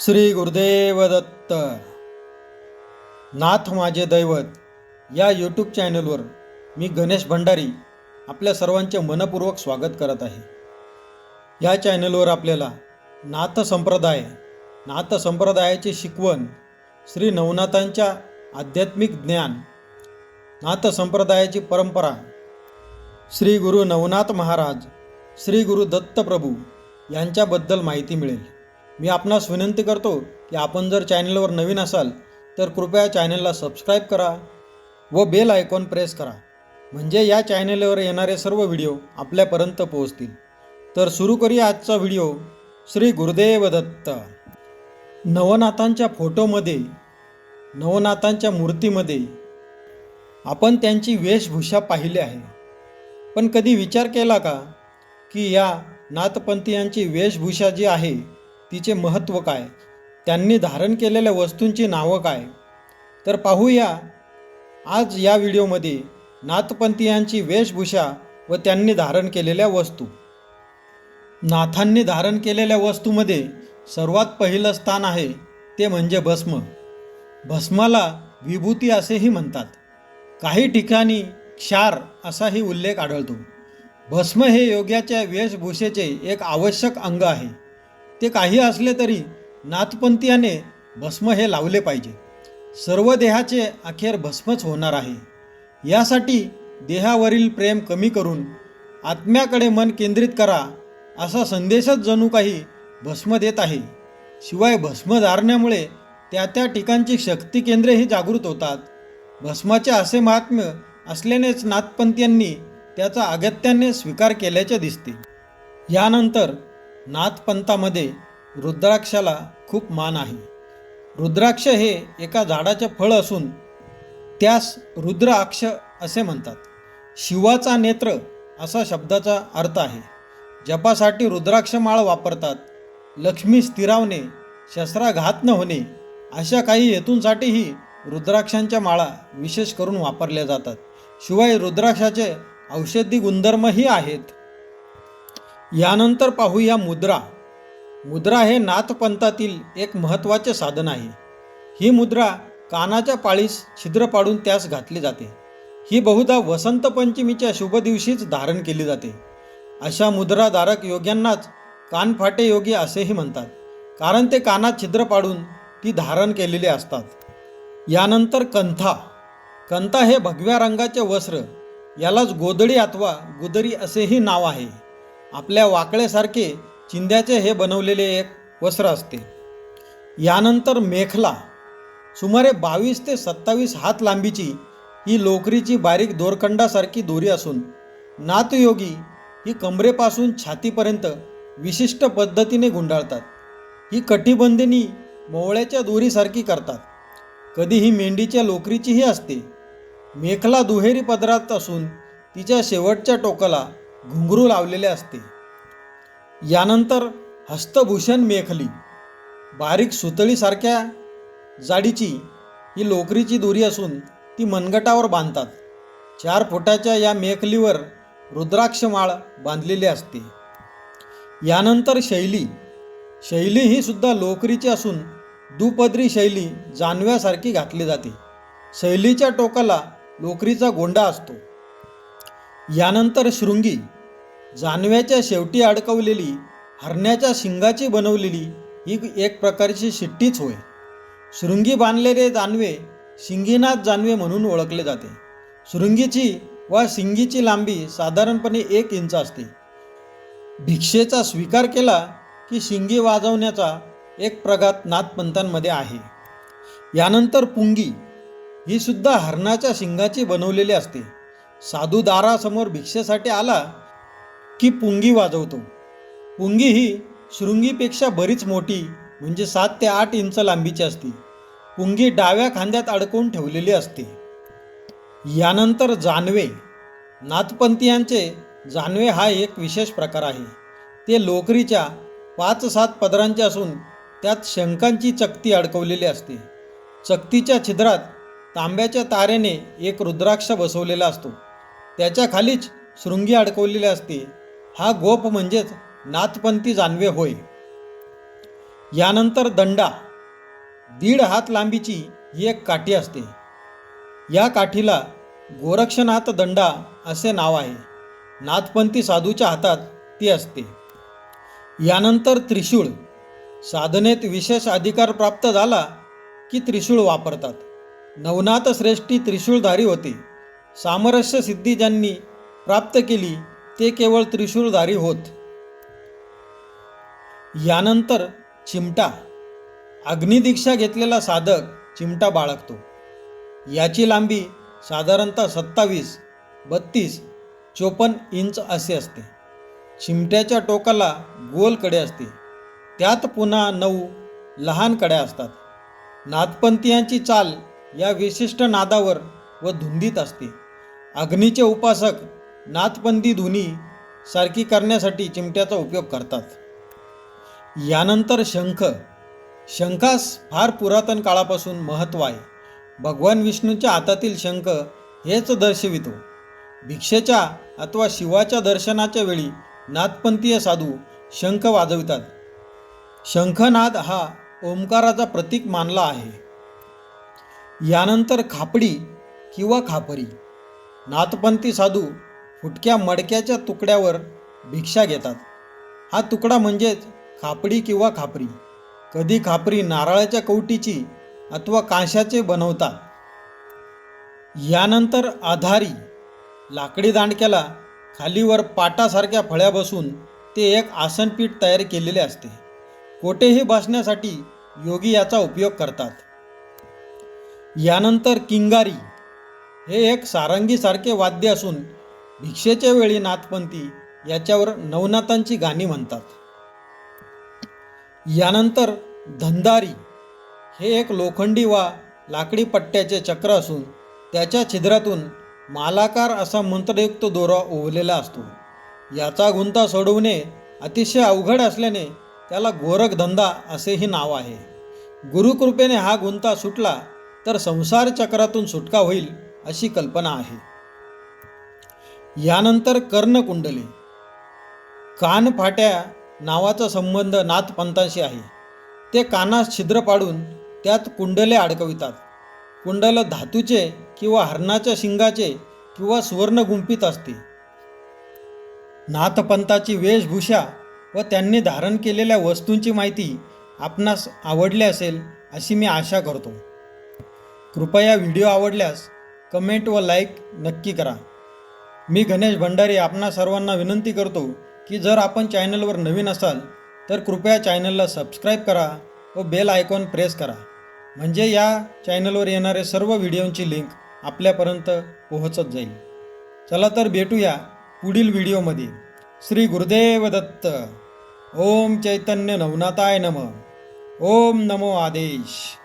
श्री गुरुदेव दत्त नाथ माझे दैवत या यूट्यूब चॅनलवर मी गणेश भंडारी आपल्या सर्वांचे मनपूर्वक स्वागत करत आहे. या चॅनलवर आपल्याला नाथ संप्रदाय नाथ संप्रदायाची शिकवण श्री नवनाथांच्या आध्यात्मिक ज्ञान नाथ संप्रदायाची परंपरा श्री गुरु नवनाथ महाराज श्री गुरु दत्त प्रभू यांच्याबद्दल माहिती मिळेल. मी आपणास विनंती करतो की आपण जर चॅनलवर नवीन असाल तर कृपया चॅनलला सबस्क्राईब करा व बेल आयकॉन प्रेस करा. म्हणजे या चॅनलवर येणारे सर्व व्हिडिओ आपल्यापर्यंत पोहोचतील. तर सुरू करूया आजचा व्हिडिओ श्री गुरुदेव दत्त. नवनाथांच्या फोटोमध्ये नवनाथांच्या मूर्तीमध्ये आपण त्यांची वेशभूषा पाहिली आहे. पण कधी विचार केला का की या नाथपंथीयांची वेशभूषा जी आहे तिचे महत्त्व काय? त्यांनी धारण केलेल्या वस्तूंची नावं काय? तर पाहूया. आज या व्हिडिओमध्ये नाथपंथीयांची वेशभूषा व त्यांनी धारण केलेल्या वस्तू. नाथांनी धारण केलेल्या वस्तूमध्ये सर्वात पहिलं स्थान आहे ते म्हणजे भस्म. भस्माला विभूती असेही म्हणतात. काही ठिकाणी क्षार असाही उल्लेख आढळतो. भस्म हे योग्याच्या वेशभूषेचे एक आवश्यक अंग आहे. ते काही असले तरी नाथपंथीयाने भस्म हे लावले पाहिजे. सर्व देहाचे अखेर भस्मच होणार आहे. यासाठी देहावरील प्रेम कमी करून आत्म्याकडे मन केंद्रित करा असा संदेशच जणू काही भस्म देत आहे. शिवाय भस्म धारण्यामुळे त्या त्या ठिकाणची शक्ती केंद्रेही जागृत होतात. भस्माचे असे महात्म्य असल्यानेच नाथपंथीयांनी त्याचा अगत्याने स्वीकार केल्याचे दिसते. यानंतर नाथपंथामध्ये रुद्राक्षाला खूप मान आहे. रुद्राक्ष हे एका झाडाचे फळ असून त्यास रुद्राक्ष असे म्हणतात. शिवाचा नेत्र असा शब्दाचा अर्थ आहे. जपासाठी रुद्राक्ष माळ वापरतात. लक्ष्मी स्थिरावणे शस्त्राघात न होणे अशा काही हेतूंसाठीही रुद्राक्षांच्या माळा विशेष करून वापरल्या जातात. शिवाय रुद्राक्षाचे औषधी गुणधर्मही आहेत. यानंतर पाहूया मुद्रा. मुद्रा हे नाथपंथातील एक महत्त्वाचे साधन आहे. ही मुद्रा कानाच्या पाळीस छिद्र पाडून त्यास घातली जाते. ही बहुधा वसंत पंचमीच्या शुभ दिवशीच धारण केली जाते. अशा मुद्राधारक योग्यांनाच कानफाटे योगी असेही म्हणतात. कारण ते कानात छिद्र पाडून ती धारण केलेली असतात. यानंतर कंथा. कंथा हे भगव्या रंगाचे वस्त्र. यालाच गोदडी अथवा गुदरी असेही नाव आहे. आपल्या वाकळेसारखे चिंध्याचे हे बनवलेले एक वस्त्र असते. यानंतर मेखला. सुमारे बावीस ते सत्तावीस हात लांबीची ही लोकरीची बारीक दोरखंडासारखी दोरी असून नातयोगी ही कमरेपासून छातीपर्यंत विशिष्ट पद्धतीने गुंडाळतात. ही कटिबंधिनी मोवळ्याच्या दोरीसारखी करतात. कधी ही मेंढीच्या लोकरीचीही असते. मेखला दुहेरी पदरात असून तिच्या शेवटच्या टोकाला घुंगरू लावलेले असते. यानंतर हस्तभूषण मेखली. बारीक सुतळीसारख्या जाडीची ही लोकरीची दोरी असून ती मनगटावर बांधतात. चार फुटाच्या या मेखलीवर रुद्राक्षमाळ बांधलेली असते. यानंतर शैली. शैली ही सुद्धा लोकरीची असून दुपदरी शैली जानव्यासारखी घातली जाते. शैलीच्या टोकाला लोकरीचा गोंडा असतो. यानंतर शृंगी जानव्याच्या शेवटी अडकवलेली हरण्याच्या शिंगाची बनवलेली ही एक प्रकारची शिट्टीच होय. शृंगी बांधलेले जानवे शिंगीनाथ जानवे म्हणून ओळखले जाते. शृंगीची व शिंगीची लांबी साधारणपणे एक इंच असते. भिक्षेचा स्वीकार केला की शिंगी वाजवण्याचा एक प्रघात नाथपंथांमध्ये आहे. यानंतर पुंगी ही सुद्धा हरणाच्या शिंगाची बनवलेली असते. साधू दारासमोर भिक्षेसाठी आला की पुंगी वाजवतो. पुंगी ही शृंगीपेक्षा बरीच मोठी म्हणजे सात ते आठ इंच लांबीची असते. पुंगी डाव्या खांद्यात अडकवून ठेवलेली असते. यानंतर जानवे नाथपंथीयांचे जानवे हा एक विशेष प्रकार आहे. ते लोकरीच्या पाच सात पदरांचे असून त्यात शंखांची चकती अडकवलेली असते. चकतीच्या छिद्रात तांब्याच्या तारेने एक रुद्राक्ष बसवलेला असतो. त्याच्या खालीच शृंगी अडकवलेली असते. हा गोप म्हणजेच नाथपंथी जानवे होय. यानंतर दंडा. दीड हात लांबीची ही एक काठी असते. या काठीला गोरक्षनाथ दंडा असे नाव आहे. नाथपंथी साधूच्या हातात ती असते. यानंतर त्रिशूळ. साधनेत विशेष अधिकार प्राप्त झाला की त्रिशूळ वापरतात. नवनाथ श्रेष्ठी त्रिशूळधारी होते. सामरस्य सिद्धी ज्यांनी प्राप्त केली ते केवळ त्रिशूळधारी होत. यानंतर चिमटा. अग्निदीक्षा घेतलेला साधक चिमटा बाळगतो. याची लांबी साधारणतः सत्तावीस बत्तीस चोपन्न इंच असे असते. चिमट्याच्या टोकाला गोलकडे असते. त्यात पुन्हा नऊ लहान कड्या असतात. नाथपंथीयांची चाल या विशिष्ट नादावर व धुंदीत असते. अग्नीचे उपासक नाथपंथी धुनी सारखी करण्यासाठी चिमट्याचा उपयोग करतात. यानंतर शंख. शंखास फार पुरातन काळापासून महत्त्व आहे. भगवान विष्णूच्या हातातील शंख हेच दर्शवितो. भिक्षेच्या अथवा शिवाच्या दर्शनाच्या वेळी नाथपंथीय साधू शंख वाजवितात. शंखनाद हा ओंकाराचा प्रतीक मानला आहे. यानंतर खापडी किंवा खापरी. नाथपंथी साधू फुटक्या मडक्याच्या तुकड्यावर भिक्षा घेतात. हा तुकडा म्हणजेच खापडी किंवा खापरी. कधी खापरी नारळाच्या कवटीची अथवा कांशाचे बनवतात. यानंतर आधारी लाकडी दांडक्याला खालीवर पाटासारख्या फळ्या बसून ते एक आसनपीठ तयार केलेले असते. कोठेही बसण्यासाठी योगी याचा उपयोग करतात. यानंतर किंगारी हे एक सारंगीसारखे वाद्य असून भिक्षेच्या वेळी नाथपंथी याच्यावर नवनाथांची गाणी म्हणतात. यानंतर धंदारी हे एक लोखंडी वा लाकडी पट्ट्याचे चक्र असून त्याच्या छिद्रातून मालाकार असा मंत्रयुक्त दोरा ओवलेला असतो. याचा गुंता सोडवणे अतिशय अवघड असल्याने त्याला गोरखधंदा असेही नाव आहे. गुरुकृपेने हा गुंता सुटला तर संसार चक्रातून सुटका होईल अशी कल्पना आहे. यानंतर कर्णकुंडली. कानफाट्या नावाचा संबंध नाथपंथाशी आहे. ते कानास छिद्र पाडून त्यात कुंडले अडकवितात. कुंडल धातूचे किंवा हरणाच्या शिंगाचे किंवा सुवर्णगुंपित असते. नाथपंथाची वेशभूषा व त्यांनी धारण केलेल्या वस्तूंची माहिती आपणास आवडली असेल अशी मी आशा करतो. कृपया व्हिडिओ आवडल्यास कमेंट व लाईक नक्की करा. मी गणेश भंडारी आपणा सर्वांना विनंती करतो की जर आपण चॅनलवर नवीन असाल तर कृपया चॅनलला सबस्क्राईब करा व बेल आयकॉन प्रेस करा. म्हणजे या चॅनलवर येणारे सर्व व्हिडिओंची लिंक आपल्यापर्यंत पोहोचत जाईल. चला तर भेटूया पुढील व्हिडिओमध्ये. श्री गुरुदेव दत्त. ओम चैतन्य नवनाथाय नम. ओम नमो आदेश.